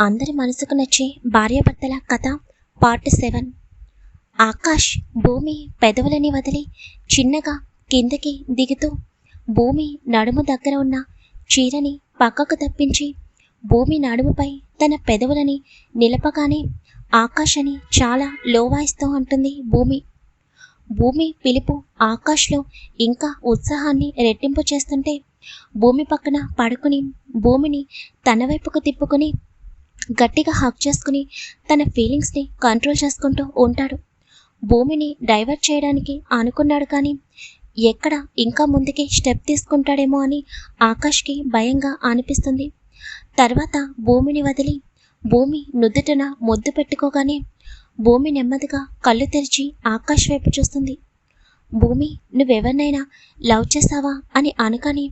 అందరి మనసుకు నచ్చే భార్యాభర్తల కథ పార్ట్ సెవెన్. ఆకాష్ భూమి పెదవులని వదిలి చిన్నగా కిందకి దిగుతూ భూమి నడుము దగ్గర ఉన్న చీరని పక్కకు తప్పించి భూమి నడుముపై తన పెదవులని నిలపగానే ఆకాష్ అని చాలా లోవాయిస్తూ ఉంటుంది అంటుంది భూమి. భూమి పిలుపు ఆకాష్లో ఇంకా ఉత్సాహాన్ని రెట్టింపు చేస్తుంటే భూమి పక్కన పడుకుని భూమిని తన వైపుకు తిప్పుకుని గట్టిగా హక్ చేసుకుని తన ఫీలింగ్స్ని కంట్రోల్ చేసుకుంటూ ఉంటాడు. భూమిని డైవర్ట్ చేయడానికి అనుకున్నాడు కానీ ఎక్కడ ఇంకా ముందుకి స్టెప్ తీసుకుంటాడేమో అని ఆకాష్కి భయంగా అనిపిస్తుంది. తర్వాత భూమిని వదిలి భూమి నుదుటన ముద్దు పెట్టుకోగానే భూమి నెమ్మదిగా కళ్ళు తెరిచి ఆకాష్ వైపు చూస్తుంది. భూమి నువ్వెవరినైనా లవ్ చేసావా? అని అనగానే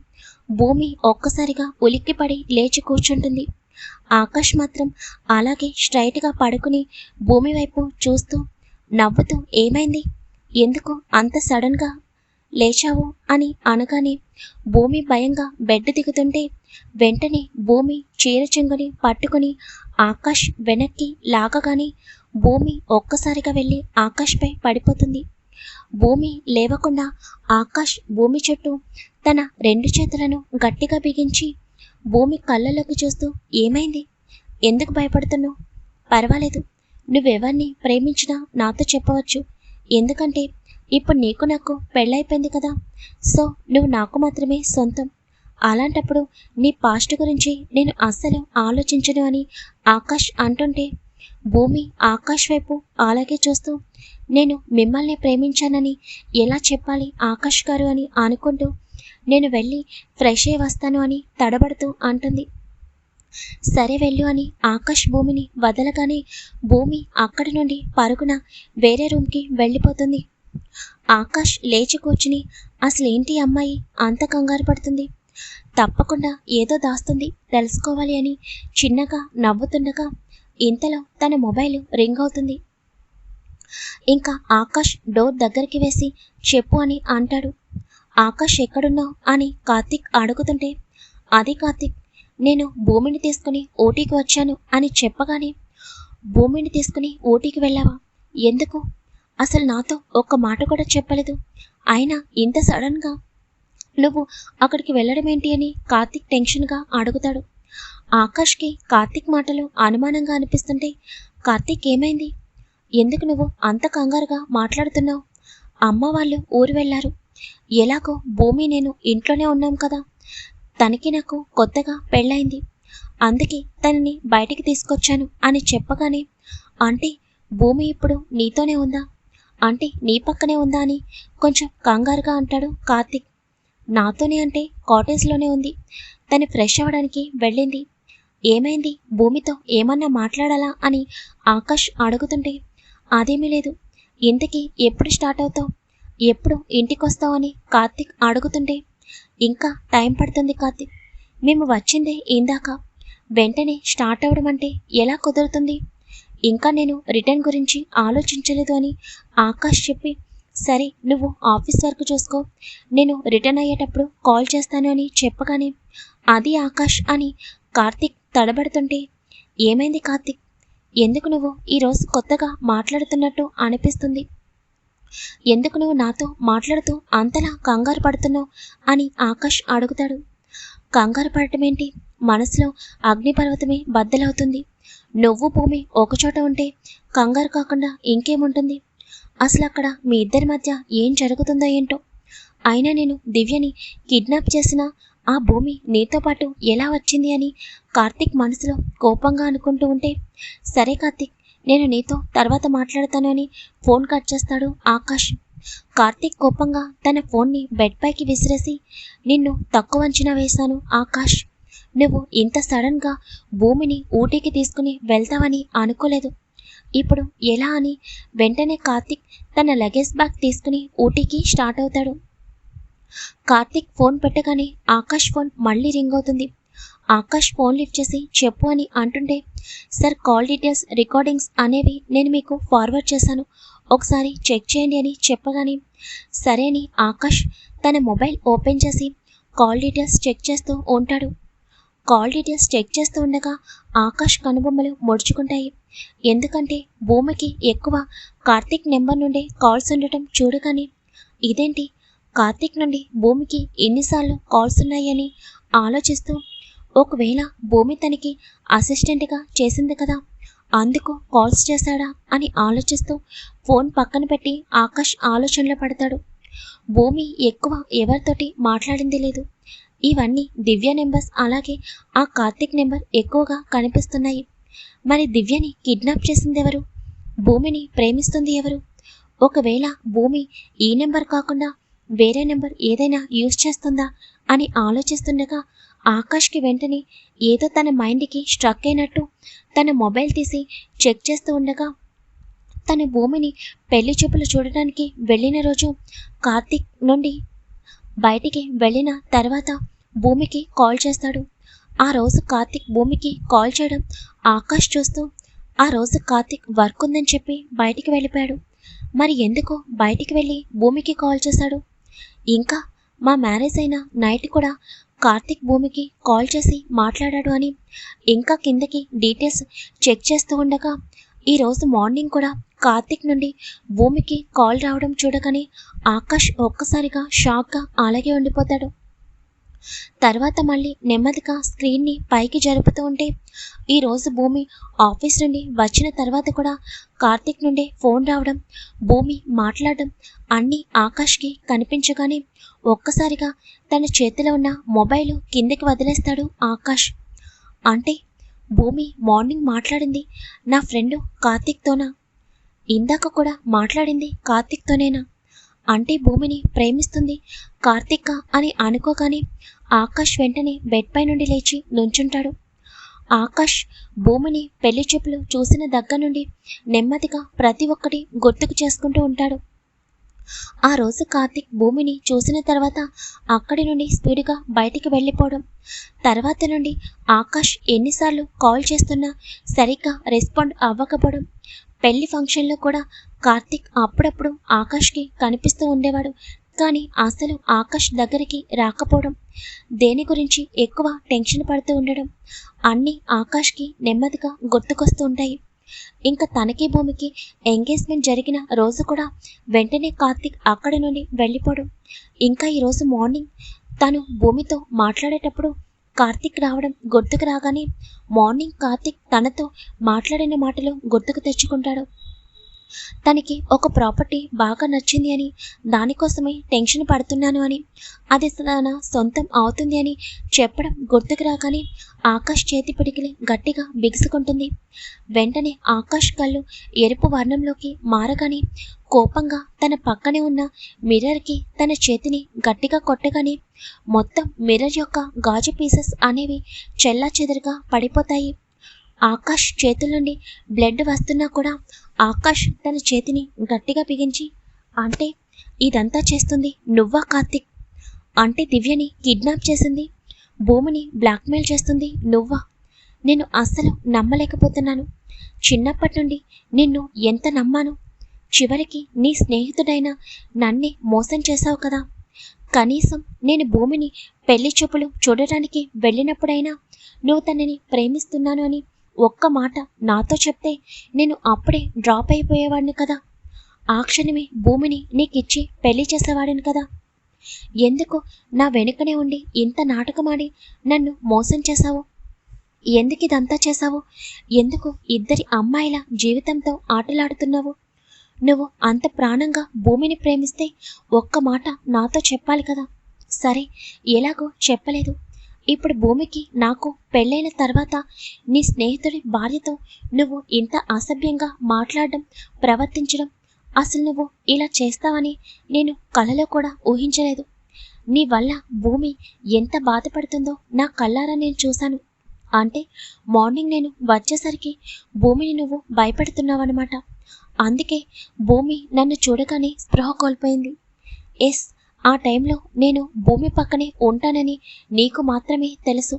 భూమి ఒక్కసారిగా ఉలిక్కిపడి లేచి కూర్చుంటుంది. ఆకాష్ మాత్రం అలాగే స్ట్రైట్గా పడుకుని భూమి వైపు చూస్తూ నవ్వుతూ ఏమైంది? ఎందుకు అంత సడన్గా లేచావు? అని అనగానే భూమి భయంగా బెడ్ దిగుతుంటే వెంటనే భూమి చీర చెంగుని పట్టుకుని ఆకాష్ వెనక్కి లాగగానే భూమి ఒక్కసారిగా వెళ్ళి ఆకాష్పై పడిపోతుంది. భూమి లేవకుండా ఆకాష్ భూమి చుట్టూ తన రెండు చేతులను గట్టిగా బిగించి భూమి కళ్ళలోకి చూస్తూ ఏమైంది? ఎందుకు భయపడుతున్నావు? పర్వాలేదు. నువ్వెవరిని ప్రేమించినా నాతో చెప్పవచ్చు. ఎందుకంటే ఇప్పుడు నీకు నాకు పెళ్ళైపోయింది కదా. సో నువ్వు నాకు మాత్రమే సొంతం. అలాంటప్పుడు నీ పాస్ట్ గురించి నేను అస్సలు ఆలోచించను అని ఆకాష్ అంటుంటే భూమి ఆకాష్ వైపు అలాగే చూస్తూ నేను మిమ్మల్ని ప్రేమించానని ఎలా చెప్పాలి ఆకాష్ గారు అని అనుకుంటూ నేను వెళ్ళి ఫ్రెష్ అయి వస్తాను అని తడబడుతూ అంటుంది. సరే వెళ్ళు అని ఆకాష్ భూమిని వదలగానే భూమి అక్కడి నుండి పరుగున వేరే రూమ్కి వెళ్ళిపోతుంది. ఆకాష్ లేచి కూర్చుని అసలేంటి అమ్మాయి అంత కంగారు పడుతుంది? తప్పకుండా ఏదో దాస్తుంది తెలుసుకోవాలి అని చిన్నగా నవ్వుతుండగా ఇంతలో తన మొబైల్ రింగ్ అవుతుంది. ఇంకా ఆకాష్ డోర్ దగ్గరికి వేసి చెప్పు అని అంటాడు. ఆకాష్ ఎక్కడున్నావు అని కార్తిక్ అడుగుతుంటే అది కార్తిక్ నేను భూమిని తీసుకుని ఓటీకి వచ్చాను అని చెప్పగానే భూమిని తీసుకుని ఓటీకి వెళ్ళావా? ఎందుకు? అసలు నాతో ఒక్క మాట కూడా చెప్పలేదు. అయినా ఇంత సడన్గా నువ్వు అక్కడికి వెళ్ళడం ఏంటి అని కార్తిక్ టెన్షన్గా అడుగుతాడు. ఆకాష్కి కార్తిక్ మాటలు అనుమానంగా అనిపిస్తుంటే కార్తిక్ ఏమైంది? ఎందుకు నువ్వు అంత కంగారుగా మాట్లాడుతున్నావు? అమ్మ వాళ్ళు ఊరు వెళ్ళారు. ఎలాగో భూమి నేను ఇంట్లోనే ఉన్నాం కదా. తనకి నాకు కొత్తగా పెళ్ళైంది అందుకే తనని బయటికి తీసుకొచ్చాను అని చెప్పగానే అంటే భూమి ఇప్పుడు నీతోనే ఉందా? అంటే నీ పక్కనే ఉందా అని కొంచెం కంగారుగా అంటాడు కార్తిక్. నాతోనే అంటే కాటేజ్లోనే ఉంది. తను ఫ్రెష్ అవ్వడానికి వెళ్ళింది. ఏమైంది? భూమితో ఏమన్నా మాట్లాడాలా? అని ఆకాష్ అడుగుతుంటే అదేమీ లేదు. ఇంతకీ ఎప్పుడు స్టార్ట్ అవుతావు? ఎప్పుడు ఇంటికి వస్తావు అని కార్తిక్ అడుగుతుంటే ఇంకా టైం పడుతుంది కార్తిక్. మేము వచ్చిందే ఇందాక. వెంటనే స్టార్ట్ అవ్వడం అంటే ఎలా కుదురుతుంది? ఇంకా నేను రిటర్న్ గురించి ఆలోచించలేదు అని ఆకాష్ చెప్పి సరే నువ్వు ఆఫీస్ వర్క్ చూసుకో. నేను రిటర్న్ అయ్యేటప్పుడు కాల్ చేస్తాను అని చెప్పగానే అది ఆకాష్ అని కార్తిక్ తడబడుతుంటే ఏమైంది కార్తిక్? ఎందుకు నువ్వు ఈరోజు కొత్తగా మాట్లాడుతున్నట్టు అనిపిస్తుంది? ఎందుకు నువ్వు నాతో మాట్లాడుతూ అంతలా కంగారు పడుతున్నావు అని ఆకాష్ అడుగుతాడు. కంగారు పడటమేంటి మనసులో అగ్నిపర్వతమే బద్దలవుతుంది. నువ్వు భూమి ఒకచోట ఉంటే కంగారు కాకుండా ఇంకేముంటుంది? అసలు అక్కడ మీ ఇద్దరి మధ్య ఏం జరుగుతుందో ఏంటో? అయినా నేను దివ్యని కిడ్నాప్ చేసిన ఆ భూమి నీతో పాటు ఎలా వచ్చింది అని కార్తిక్ మనసులో కోపంగా అనుకుంటూ ఉంటే సరే కార్తీక్ నేను నీతో తర్వాత మాట్లాడతానని అని ఫోన్ కట్ చేస్తాడు ఆకాష్. కార్తిక్ కోపంగా తన ఫోన్ని బెడ్ పైకి విసిరేసి నిన్ను తక్కువ అంచనా వేశాను ఆకాష్. నువ్వు ఇంత సడన్గా భూమిని ఊటీకి తీసుకుని వెళ్తావని అనుకోలేదు. ఇప్పుడు ఎలా అని వెంటనే కార్తిక్ తన లగేజ్ బ్యాగ్ తీసుకుని ఊటీకి స్టార్ట్ అవుతాడు. కార్తిక్ ఫోన్ పెట్టగానే ఆకాష్ ఫోన్ మళ్ళీ రింగ్ అవుతుంది. ఆకాష్ ఫోన్ లిఫ్ట్ చేసి చెప్పు అని అంటుంటే సార్ కాల్ డీటెయిల్స్ రికార్డింగ్స్ అనేవి నేను మీకు ఫార్వర్డ్ చేశాను. ఒకసారి చెక్ చేయండి అని చెప్పగానే సరే అని ఆకాష్ తన మొబైల్ ఓపెన్ చేసి కాల్ డీటెయిల్స్ చెక్ చేస్తూ ఉంటాడు. కాల్ డీటెయిల్స్ చెక్ చేస్తూ ఉండగా ఆకాష్ కనుబొమ్మలు ముడుచుకుంటాయి. ఎందుకంటే భూమికి ఎక్కువ కార్తీక్ నెంబర్ నుండి కాల్స్ ఉండటం చూడగానే ఇదేంటి? కార్తీక్ నుండి భూమికి ఎన్నిసార్లు కాల్స్ ఉన్నాయని ఆలోచిస్తూ ఒకవేళ భూమి తనకి అసిస్టెంట్గా చేసింది కదా అందుకు కాల్స్ చేశాడా అని ఆలోచిస్తూ ఫోన్ పక్కన పెట్టి ఆకాష్ ఆలోచనలో పడతాడు. భూమి ఎక్కువ ఎవరితోటి మాట్లాడింది లేదు. ఇవన్నీ దివ్య నెంబర్స్ అలాగే ఆ కార్తీక్ నెంబర్ ఎక్కువగా కనిపిస్తున్నాయి. మరి దివ్యని కిడ్నాప్ చేసింది ఎవరు? భూమిని ప్రేమిస్తుంది ఎవరు? ఒకవేళ భూమి ఈ నెంబర్ కాకుండా వేరే నెంబర్ ఏదైనా యూజ్ చేస్తుందా అని ఆలోచిస్తుండగా ఆకాష్కి వెంటనే ఏదో తన మైండ్కి స్ట్రక్ అయినట్టు తన మొబైల్ తీసి చెక్ చేస్తూ ఉండగా తన భూమిని పెళ్ళి చూపులు చూడడానికి వెళ్ళిన రోజు కార్తీక్ నుండి బయటికి వెళ్ళిన తర్వాత భూమికి కాల్ చేస్తాడు. ఆ రోజు కార్తీక్ భూమికి కాల్ చేయడం ఆకాష్ చూస్తూ ఆ రోజు కార్తీక్ వర్క్ ఉందని చెప్పి బయటికి వెళ్ళిపోయాడు. మరి ఎందుకు బయటికి వెళ్ళి భూమికి కాల్ చేశాడు? ఇంకా మా మ్యారేజ్ అయిన నైట్ కూడా కార్తిక్ భూమికి కాల్ చేసి మాట్లాడాడు అని ఇంకా కిందకి డీటెయిల్స్ చెక్ చేస్తూ ఉండగా ఈరోజు మార్నింగ్ కూడా కార్తిక్ నుండి భూమికి కాల్ రావడం చూడగానే ఆకాష్ ఒక్కసారిగా షాక్గా అలాగే ఉండిపోతాడు. తర్వాత మళ్ళీ నెమ్మదిగా స్క్రీన్ని పైకి జరుపుతూ ఉంటే ఈరోజు భూమి ఆఫీస్ నుండి వచ్చిన తర్వాత కూడా కార్తీక్ నుండి ఫోన్ రావడం భూమి మాట్లాడడం అన్నీ ఆకాష్కి కనిపించగానే ఒక్కసారిగా తన చేతిలో ఉన్న మొబైల్ కిందకి వదిలేస్తాడు ఆకాష్. అంటే భూమి మార్నింగ్ మాట్లాడింది నా ఫ్రెండ్ కార్తీక్తోనా? ఇందాక కూడా మాట్లాడింది కార్తీక్తోనేనా? అంటే భూమిని ప్రేమిస్తుంది కార్తిక్క అని అనుకోగానే ఆకాష్ వెంటనే బెడ్ పై నుండి లేచి నుంచుంటాడు. ఆకాష్ భూమిని పెళ్ళి చూపులు చూసిన దగ్గర నుండి నెమ్మదిగా ప్రతి ఒక్కటి గుర్తుకు చేసుకుంటూ ఉంటాడు. ఆ రోజు కార్తిక్ భూమిని చూసిన తర్వాత అక్కడి నుండి స్పీడ్గా బయటికి వెళ్ళిపోవడం. తర్వాత నుండి ఆకాష్ ఎన్నిసార్లు కాల్ చేస్తున్నా సరిగ్గా రెస్పాండ్ అవ్వకపోవడం. పెళ్ళి ఫంక్షన్లో కూడా కార్తిక్ అప్పుడప్పుడు ఆకాష్కి కనిపిస్తూ ఉండేవాడు. కానీ అసలు ఆకాష్ దగ్గరికి రాకపోవడం దేని గురించి ఎక్కువ టెన్షన్ పడుతూ ఉండడం అన్నీ ఆకాష్కి నెమ్మదిగా గుర్తుకొస్తూ ఉంటాయి. ఇంకా తనకి భూమికి ఎంగేజ్మెంట్ జరిగిన రోజు కూడా వెంటనే కార్తిక్ అక్కడి నుండి వెళ్ళిపోవడం ఇంకా ఈరోజు మార్నింగ్ తను భూమితో మాట్లాడేటప్పుడు కార్తిక్ రావడం గుర్తుకు రాగానే మార్నింగ్ కార్తిక్ తనతో మాట్లాడిన మాటలు గుర్తుకు తెచ్చుకుంటాడు. తనకి ఒక ప్రాపర్టీ బాగా నచ్చింది అని దానికోసమే టెన్షన్ పడుతున్నాను అని అది తన సొంతం అవుతుంది అని చెప్పడం గుర్తుకు రాగానే ఆకాష్ చేతి పిడికిలి గట్టిగా బిగుసుకుంటుంది. వెంటనే ఆకాష్ కళ్ళు ఎరుపు వర్ణంలోకి మారగానే కోపంగా తన పక్కనే ఉన్న మిర్రర్కి తన చేతిని గట్టిగా కొట్టగానే మొత్తం మిర్రర్ యొక్క గాజు పీసెస్ అనేవి చెల్లా చెదరుగా పడిపోతాయి. ఆకాష్ చేతుల నుండి బ్లడ్ వస్తున్నా కూడా ఆకాష్ తన చేతిని గట్టిగా బిగించి అంటే ఇదంతా చేస్తుంది నువ్వా కార్తిక్? అంటే దివ్యని కిడ్నాప్ చేసింది భూమిని బ్లాక్మెయిల్ చేస్తుంది నువ్వా? నేను అస్సలు నమ్మలేకపోతున్నాను. చిన్నప్పటి నుండి నిన్ను ఎంత నమ్మాను? చివరికి నీ స్నేహితుడైన నన్నే మోసం చేశావు కదా. కనీసం నేను భూమిని పెళ్ళి చూపులు చూడటానికి వెళ్ళినప్పుడైనా నువ్వు తనని ప్రేమిస్తున్నాను అని ఒక్క మాట నాతో చెప్తే నేను అప్పుడే డ్రాప్ అయిపోయేవాడిని కదా. ఆ క్షణమే భూమిని నీకిచ్చి పెళ్ళి చేసేవాడిని కదా. ఎందుకు నా వెనుకనే ఉండి ఇంత నాటకమాడి నన్ను మోసం చేశావు? ఎందుకు ఇదంతా చేశావు? ఎందుకు ఇద్దరి అమ్మాయిల జీవితంతో ఆటలాడుతున్నావు? నువ్వు అంత ప్రాణంగా భూమిని ప్రేమిస్తే ఒక్క మాట నాతో చెప్పాలి కదా. సరే ఎలాగో చెప్పలేదు. ఇప్పుడు భూమికి నాకు పెళ్ళైన తర్వాత నీ స్నేహితుడి భార్యతో నువ్వు ఇంత అసభ్యంగా మాట్లాడడం ప్రవర్తించడం అసలు నువ్వు ఇలా చేస్తావని నేను కలలో కూడా ఊహించలేదు. నీ వల్ల భూమి ఎంత బాధపడుతుందో నా కళ్ళారా నేను చూశాను. అంటే మార్నింగ్ నేను వచ్చేసరికి భూమిని నువ్వు భయపెడుతున్నావన్నమాట. అందుకే భూమి నన్ను చూడగానే స్పృహ కోల్పోయింది. ఎస్ ఆ టైంలో నేను భూమి పక్కనే ఉంటానని నీకు మాత్రమే తెలుసు.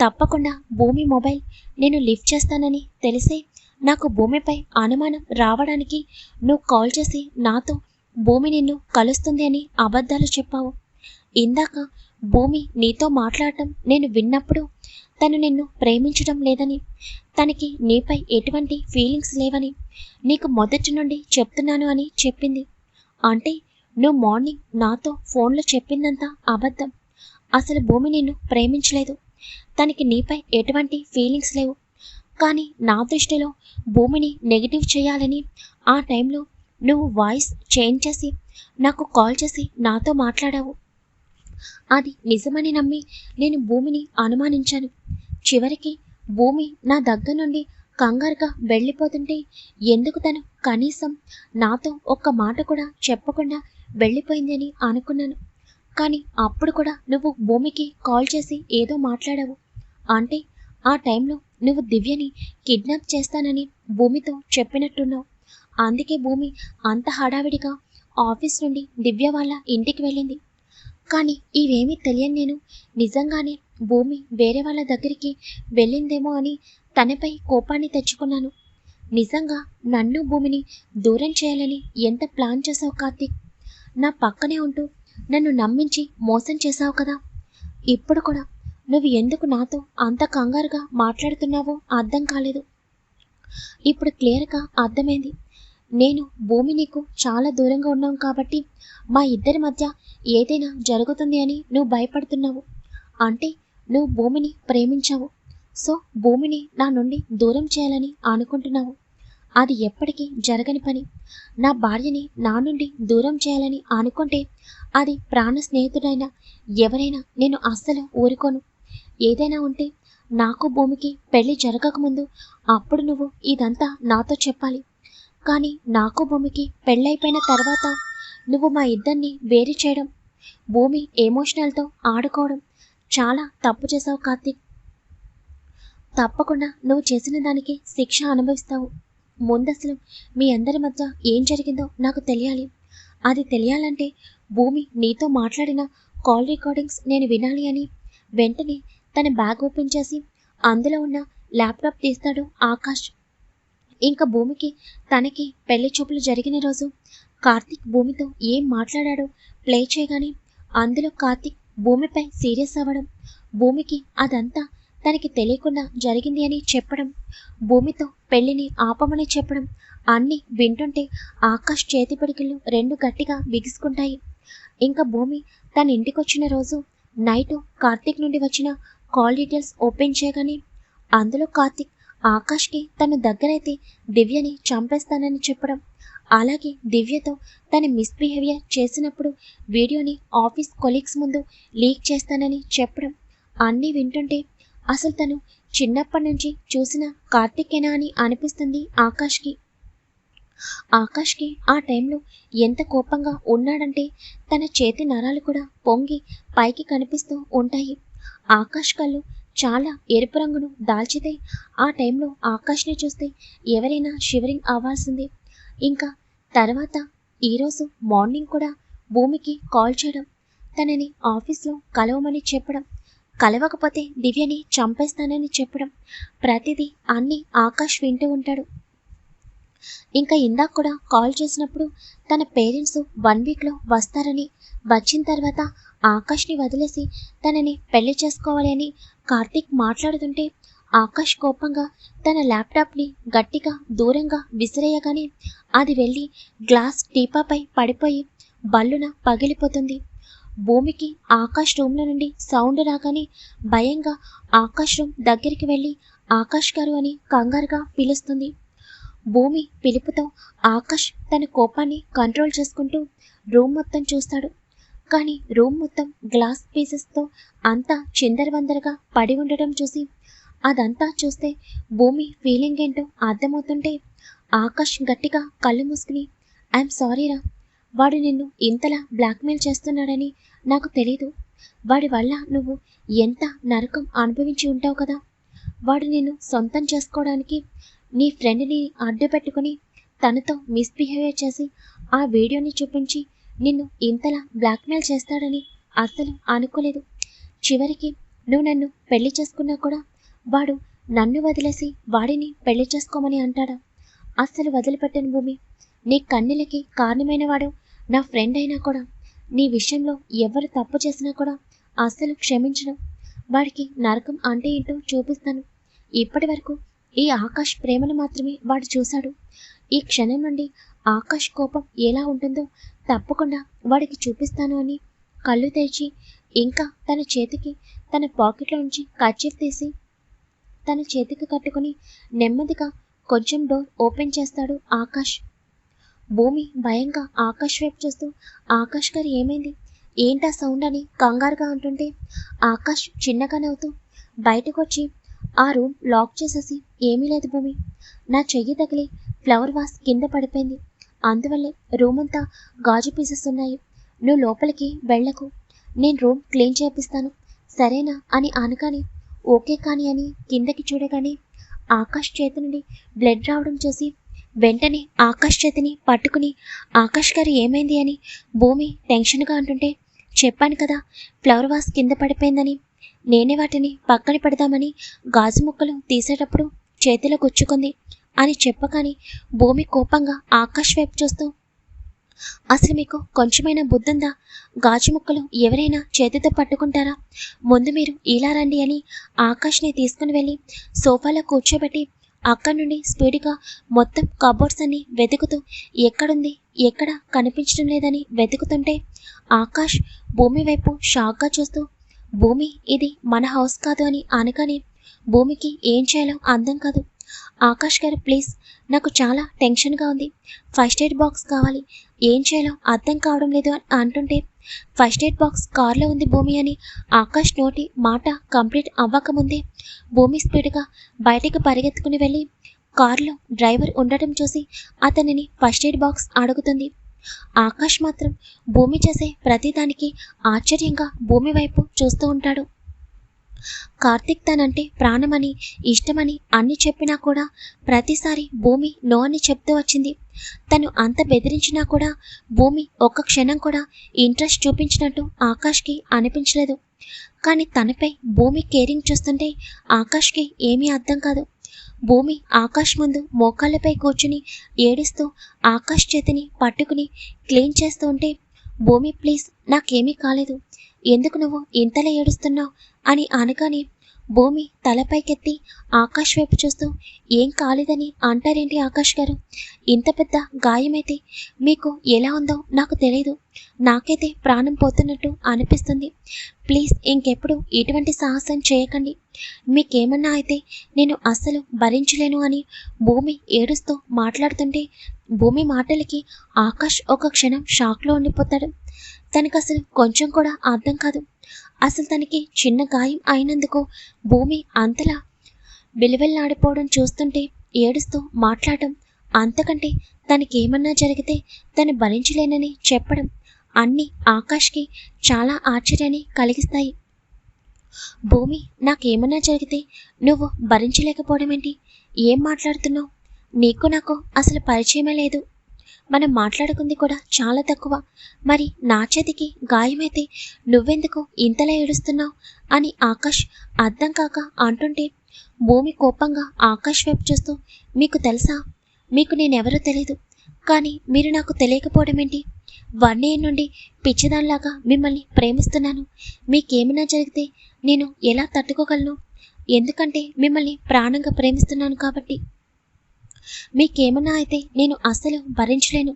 తప్పకుండా భూమి మొబైల్ నేను లిఫ్ట్ చేస్తానని తెలిసే నాకు భూమిపై అనుమానం రావడానికి నువ్వు కాల్ చేసి నాతో భూమి నిన్ను కలుస్తుంది అని అబద్ధాలు చెప్పావు. ఇందాక భూమి నీతో మాట్లాడటం నేను విన్నప్పుడు తను నిన్ను ప్రేమించడం లేదని తనకి నీపై ఎటువంటి ఫీలింగ్స్ లేవని నీకు మొదటి నుండి చెప్తున్నాను అని చెప్పింది. అంటే నువ్వు మార్నింగ్ నాతో ఫోన్లో చెప్పిందంతా అబద్ధం. అసలు భూమి నిన్ను ప్రేమించలేదు. తనకి నీపై ఎటువంటి ఫీలింగ్స్ లేవు. కానీ నా దృష్టిలో భూమిని నెగిటివ్ చేయాలని ఆ టైంలో నువ్వు వాయిస్ చేంజ్ చేసి నాకు కాల్ చేసి నాతో మాట్లాడావు. అది నిజమని నమ్మి నేను భూమిని అనుమానించాను. చివరికి భూమి నా దగ్గర నుండి కంగారుగా వెళ్ళిపోతుంటే ఎందుకు తను కనీసం నాతో ఒక్క మాట కూడా చెప్పకుండా వెళ్ళిపోయిందని అనుకున్నాను. కానీ అప్పుడు కూడా నువ్వు భూమికి కాల్ చేసి ఏదో మాట్లాడావు. అంటే ఆ టైంలో నువ్వు దివ్యని కిడ్నాప్ చేస్తానని భూమితో చెప్పినట్టున్నావు. అందుకే భూమి అంత హడావిడిగా ఆఫీస్ నుండి దివ్య వాళ్ళ ఇంటికి వెళ్ళింది. కానీ ఇవేమీ తెలియని నేను నిజంగానే భూమి వేరే వాళ్ళ దగ్గరికి వెళ్ళిందేమో అని తనపై కోపాన్ని తెచ్చుకున్నాను. నిజంగా నన్ను భూమిని దూరం చేయాలని ఎంత ప్లాన్ చేసావు కార్తీక్? నా పక్కనే ఉంటూ నన్ను నమ్మించి మోసం చేశావు కదా. ఇప్పుడు కూడా నువ్వు ఎందుకు నాతో అంత కంగారుగా మాట్లాడుతున్నావో అర్థం కాలేదు. ఇప్పుడు క్లియర్గా అర్థమైంది. నేను భూమి నీకు చాలా దూరంగా ఉన్నాం కాబట్టి మా ఇద్దరి మధ్య ఏదైనా జరుగుతుంది అని నువ్వు భయపడుతున్నావు. అంటే నువ్వు భూమిని ప్రేమించావు. సో భూమిని నా నుండి దూరం చేయాలని అనుకుంటున్నావు. అది ఎప్పటికీ జరగని పని. నా భార్యని నా నుండి దూరం చేయాలని అనుకుంటే అది ప్రాణ స్నేహితుడైన ఎవరైనా నేను అస్సలు ఊరుకోను. ఏదైనా ఉంటే నాకు భూమికి పెళ్ళి జరగకముందు అప్పుడు నువ్వు ఇదంతా నాతో చెప్పాలి. కానీ నాకు భూమికి పెళ్ళైపోయిన తర్వాత నువ్వు మా ఇద్దరిని వేరు చేయడం భూమి ఎమోషనల్తో ఆడుకోవడం చాలా తప్పు చేసావు కార్తీక్. తప్పకుండా నువ్వు చేసిన దానికి శిక్ష అనుభవిస్తావు. ముందసలు మీ అందరి మధ్య ఏం జరిగిందో నాకు తెలియాలి. అది తెలియాలంటే భూమి నీతో మాట్లాడిన కాల్ రికార్డింగ్స్ నేను వినాలి అని వెంటనే తన బ్యాగ్ ఓపెన్ చేసి అందులో ఉన్న ల్యాప్టాప్ తీస్తాడు ఆకాష్. ఇంకా భూమికి తనకి పెళ్ళి చూపులు జరిగిన రోజు కార్తిక్ భూమితో ఏం మాట్లాడాడో ప్లే చేయగానే అందులో కార్తీక్ భూమిపై సీరియస్ అవ్వడం భూమికి అదంతా తనకి తెలియకుండా జరిగింది అని చెప్పడం భూమితో పెళ్ళిని ఆపమని చెప్పడం అన్నీ వింటుంటే ఆకాష్ చేతి పిడికిళ్ళు రెండు గట్టిగా బిగుసుకుంటాయి. ఇంకా భూమి తన ఇంటికొచ్చిన రోజు నైట్ కార్తీక్ నుండి వచ్చిన కాల్ డీటెయిల్స్ ఓపెన్ చేయగానే అందులో కార్తీక్ ఆకాష్కి తను దగ్గరైతే దివ్యని చంపేస్తానని చెప్పడం అలాగే దివ్యతో తన మిస్బిహేవియర్ చేసినప్పుడు వీడియోని ఆఫీస్ కొలీగ్స్ ముందు లీక్ చేస్తానని చెప్పడం అన్నీ వింటుంటే అసలు తను చిన్నప్పటి నుంచి చూసిన కార్తీకేనా అని అనిపిస్తుంది ఆకాష్కి. ఆకాష్కి ఆ టైంలో ఎంత కోపంగా ఉన్నాడంటే తన చేతి నరాలు కూడా పొంగి పైకి కనిపిస్తూ ఉంటాయి. ఆకాష్ కళ్ళు చాలా ఎరుపు రంగును దాల్చితే ఆ టైంలో ఆకాష్ని చూస్తే ఎవరైనా షివరింగ్ అవ్వాల్సింది. ఇంకా తర్వాత ఈరోజు మార్నింగ్ కూడా భూమికి కాల్ చేయడం తనని ఆఫీస్లో కలవమని చెప్పడం కలవకపోతే దివ్యని చంపేస్తానని చెప్పడం. ప్రతిదీ అన్నీ ఆకాష్ వింటూ ఉంటాడు. ఇంకా ఇందాక కూడా కాల్ చేసినప్పుడు తన పేరెంట్స్ వన్ వీక్లో వస్తారని వచ్చిన తర్వాత ఆకాష్ని వదిలేసి తనని పెళ్ళి చేసుకోవాలి అని కార్తీక్ మాట్లాడుతుంటే ఆకాష్ కోపంగా తన ల్యాప్టాప్ని గట్టిగా దూరంగా విసిరేయగానే అది వెళ్ళి గ్లాస్ టీపాపై పడిపోయి బల్లున పగిలిపోతుంది. భూమికి ఆకాష్ రూమ్లో నుండి సౌండ్ రాగానే భయంగా ఆకాష్ రూమ్ దగ్గరికి వెళ్ళి ఆకాష్ గారు అని కంగారుగా పిలుస్తుంది. భూమి పిలుపుతో ఆకాష్ తన కోపాన్ని కంట్రోల్ చేసుకుంటూ రూమ్ మొత్తం చూస్తాడు. కానీ రూమ్ మొత్తం గ్లాస్ పీసెస్తో అంతా చిందరవందరగా పడి ఉండడం చూసి అదంతా చూస్తే భూమి ఫీలింగ్ ఏంటో అర్థమవుతుంటే ఆకాష్ గట్టిగా కళ్ళు మూసుకుని ఐఎమ్ సారీరా వాడు నిన్ను ఇంతలా బ్లాక్మెయిల్ చేస్తున్నాడని నాకు తెలీదు. వాడి వల్ల నువ్వు ఎంత నరకం అనుభవించి ఉంటావు కదా? వాడు నిన్ను సొంతం చేసుకోవడానికి నీ ఫ్రెండ్ని అడ్డు పెట్టుకుని తనతో మిస్బిహేవియర్ చేసి ఆ వీడియోని చూపించి నిన్ను ఇంతలా బ్లాక్మెయిల్ చేస్తాడని అస్సలు అనుకోలేదు. చివరికి నువ్వు నన్ను పెళ్ళి చేసుకున్నా కూడా వాడు నన్ను వదిలేసి వాడిని పెళ్ళి చేసుకోమని అంటాడా. అస్సలు వదిలిపెట్టను భూమి నీ కన్నీలకి కారణమైనవాడు నా ఫ్రెండ్ అయినా కూడా. నీ విషయంలో ఎవరు తప్పు చేసినా కూడా అస్సలు క్షమించడం వాడికి నరకం అంటే ఏంటో చూపిస్తాను. ఇప్పటి వరకు ఈ ఆకాష్ ప్రేమను మాత్రమే వాడు చూశాడు. ఈ క్షణం నుండి ఆకాష్ కోపం ఎలా ఉంటుందో తప్పకుండా వాడికి చూపిస్తాను అని కళ్ళు తెరిచి ఇంకా తన చేతికి తన పాకెట్లో నుంచి కర్చీఫ్ తీసి తన చేతికి కట్టుకుని నెమ్మదిగా కొంచెం డోర్ ఓపెన్ చేస్తాడు ఆకాష్. భూమి భయంగా ఆకాష్ వైపు చూస్తూ ఆకాష్ గారు ఏమైంది? ఏంటా సౌండ్? అని కంగారుగా అంటుంటే ఆకాష్ చిన్నగా నవ్వుతూ బయటకు వచ్చి ఆ రూమ్ లాక్ చేసేసి ఏమీ లేదు భూమి. నా చెయ్యి తగిలి ఫ్లవర్ వాస్ కింద పడిపోయింది. అందువల్లే రూమ్ అంతా గాజు పీసెస్ ఉన్నాయి. నువ్వు లోపలికి వెళ్ళకు. నేను రూమ్ క్లీన్ చేపిస్తాను. సరేనా? అని అనగానే ఓకే కానీ అని కిందకి చూడగానే ఆకాష్ చేతి నుండి బ్లడ్ రావడం చూసి వెంటనే ఆకాష్ చేతిని పట్టుకుని ఆకాష్ గారు ఏమైంది అని భూమి టెన్షన్గా అంటుంటే చెప్పాను కదా ఫ్లవర్ వాస్ కింద పడిపోయిందని. నేనే వాటిని పక్కన పెడదామని గాజు ముక్కలు తీసేటప్పుడు చేతిలో గుచ్చుకుంది అని చెప్పగానే భూమి కోపంగా ఆకాష్ వైపు చూస్తూ అసలు మీకు కొంచెమైనా బుద్ధుందా? గాజు ముక్కలు ఎవరైనా చేతితో పట్టుకుంటారా? ముందు మీరు ఇలా రండి అని ఆకాష్ని తీసుకుని వెళ్ళి సోఫాలో కూర్చోబెట్టి అక్కడి నుండి స్పీడ్గా మొత్తం కబోర్డ్స్ అన్ని వెతుకుతూ ఎక్కడుంది? ఎక్కడ కనిపించడం లేదని వెతుకుతుంటే ఆకాష్ భూమి వైపు షాక్గా చూస్తూ భూమి ఇది మన హౌస్ కాదు అని అనగానే భూమికి ఏం చేయాలో అర్థం కాదు. ఆకాష్ గారు ప్లీజ్. నాకు చాలా టెన్షన్గా ఉంది. ఫస్ట్ ఎయిడ్ బాక్స్ కావాలి. ఏం చేయాలో అర్థం కావడం లేదు అని అంటుంటే ఫస్ట్ ఎయిడ్ బాక్స్ కార్లో ఉంది భూమి అని ఆకాష్ నోటి మాట కంప్లీట్ అవ్వకముందే భూమి స్పీడ్గా బయటకు పరిగెత్తుకుని వెళ్ళి కారులో డ్రైవర్ ఉండటం చూసి అతనిని ఫస్ట్ ఎయిడ్ బాక్స్ అడుగుతుంది. ఆకాష్ మాత్రం భూమి చేసే ప్రతిదానికి ఆశ్చర్యంగా భూమి వైపు చూస్తూ ఉంటాడు. కార్తిక్ తనంటే ప్రాణమని ఇష్టమని అన్ని చెప్పినా కూడా ప్రతిసారి భూమి నో అని చెప్తూ వచ్చింది. తను అంత బెదిరించినా కూడా భూమి ఒక్క క్షణం కూడా ఇంట్రెస్ట్ చూపించినట్టు ఆకాష్కి అనిపించలేదు. కానీ తనపై భూమి కేరింగ్ చూస్తుంటే ఆకాష్కి ఏమీ అర్థం కాదు. భూమి ఆకాష్ ముందు మోకాళ్ళపై కూర్చుని ఏడుస్తూ ఆకాష్ చేతిని పట్టుకుని క్లీన్ చేస్తూ ఉంటే భూమి ప్లీజ్ నాకేమీ కాలేదు. ఎందుకు నువ్వు ఇంతలా ఏడుస్తున్నావు? అని అనగానే భూమి తలపైకెత్తి ఆకాష్ వైపు చూస్తూ ఏం కాలేదని అంటారేంటి ఆకాష్ గారు? ఇంత పెద్ద గాయమైతే మీకు ఎలా ఉందో నాకు తెలియదు నాకైతే ప్రాణం పోతున్నట్టు అనిపిస్తుంది. ప్లీజ్ ఇంకెప్పుడు ఇటువంటి సాహసం చేయకండి. మీకేమన్నా అయితే నేను అస్సలు భరించలేను అని భూమి ఏడుస్తూ మాట్లాడుతుంటే భూమి మాటలకి ఆకాష్ ఒక క్షణం షాక్లో ఉండిపోతాడు. తనకు అసలు కొంచెం కూడా అర్థం కాదు. అసలు తనకి చిన్న గాయం అయినందుకు భూమి అంతలా విలువెల్లాడిపోవడం చూస్తుంటే ఏడుస్తూ మాట్లాడటం అంతకంటే తనకేమన్నా జరిగితే తను భరించలేనని చెప్పడం అన్నీ ఆకాష్కి చాలా ఆశ్చర్యాన్ని కలిగిస్తాయి. భూమి నాకేమన్నా జరిగితే నువ్వు భరించలేకపోవడం ఏంటి ఏం మాట్లాడుతున్నావు? నీకు నాకు అసలు పరిచయమే లేదు. మనం మాట్లాడుకుంది కూడా చాలా తక్కువ. మరి నా చేతికి గాయమైతే నువ్వెందుకు ఇంతలా ఏడుస్తున్నావు? అని ఆకాష్ అర్థం కాక అంటుంటే భూమి కోపంగా ఆకాష్ వైపు చూస్తూ మీకు తెలుసా? మీకు నేనెవరో తెలీదు. కానీ మీరు నాకు తెలియకపోవడం ఏంటి వన్ ఇయర్ నుండి పిచ్చిదానిలాగా మిమ్మల్ని ప్రేమిస్తున్నాను. మీకేమైనా జరిగితే నేను ఎలా తట్టుకోగలను? ఎందుకంటే మిమ్మల్ని ప్రాణంగా ప్రేమిస్తున్నాను కాబట్టి. మీకేమన్నా అయితే నేను అస్సలు భరించలేను.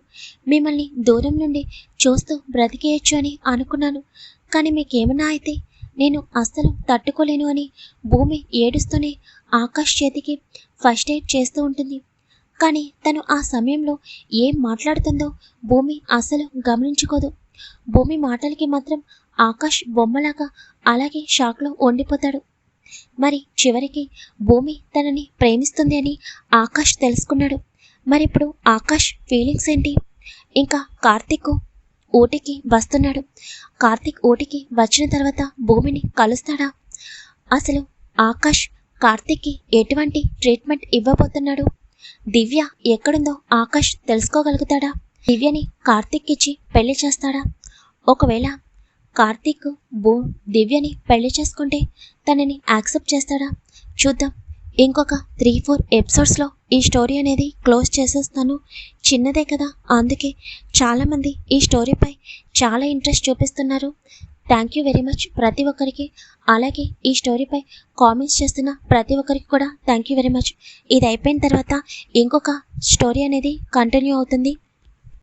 మిమ్మల్ని దూరం నుండి చూస్తూ బ్రతికేయచ్చు అని అనుకున్నాను. కానీ మీకేమన్నా అయితే నేను అస్సలు తట్టుకోలేను అని భూమి ఏడుస్తూనే ఆకాష్ చేతికి ఫస్ట్ ఎయిడ్ చేస్తూ ఉంటుంది. కానీ తను ఆ సమయంలో ఏం మాట్లాడుతుందో భూమి అసలు గమనించుకోదు. భూమి మాటలకి మాత్రం ఆకాష్ బొమ్మలాగా అలాగే షాక్లో ఉండిపోతాడు. మరి చివరికి భూమి తనని ప్రేమిస్తుంది అని ఆకాష్ తెలుసుకున్నాడు. మరి ఇప్పుడు ఆకాష్ ఫీలింగ్స్ ఏంటి? ఇంకా కార్తిక్ ఊటికి వస్తున్నాడు. కార్తిక్ ఊటికి వచ్చిన తర్వాత భూమిని కలుస్తాడా? అసలు ఆకాష్ కార్తిక్కి ఎటువంటి ట్రీట్మెంట్ ఇవ్వబోతున్నాడు? దివ్య ఎక్కడుందో ఆకాష్ తెలుసుకోగలుగుతాడా? దివ్యని కార్తిక్ ఇచ్చి పెళ్ళి చేస్తాడా? ఒకవేళ కార్తీక్ బో దివ్యని పెళ్ళి చేసుకుంటే తనని యాక్సెప్ట్ చేస్తాడా? చూద్దాం. ఇంకొక త్రీ ఫోర్ ఎపిసోడ్స్లో ఈ స్టోరీ అనేది క్లోజ్ చేసేస్తాను. చిన్నదే కదా అందుకే చాలామంది ఈ స్టోరీపై చాలా ఇంట్రెస్ట్ చూపిస్తున్నారు. థ్యాంక్ యూ వెరీ మచ్ ప్రతి ఒక్కరికి. అలాగే ఈ స్టోరీపై కామెంట్స్ చేస్తున్న ప్రతి ఒక్కరికి కూడా థ్యాంక్ యూ వెరీ మచ్. ఇది అయిపోయిన తర్వాత ఇంకొక స్టోరీ అనేది కంటిన్యూ అవుతుంది.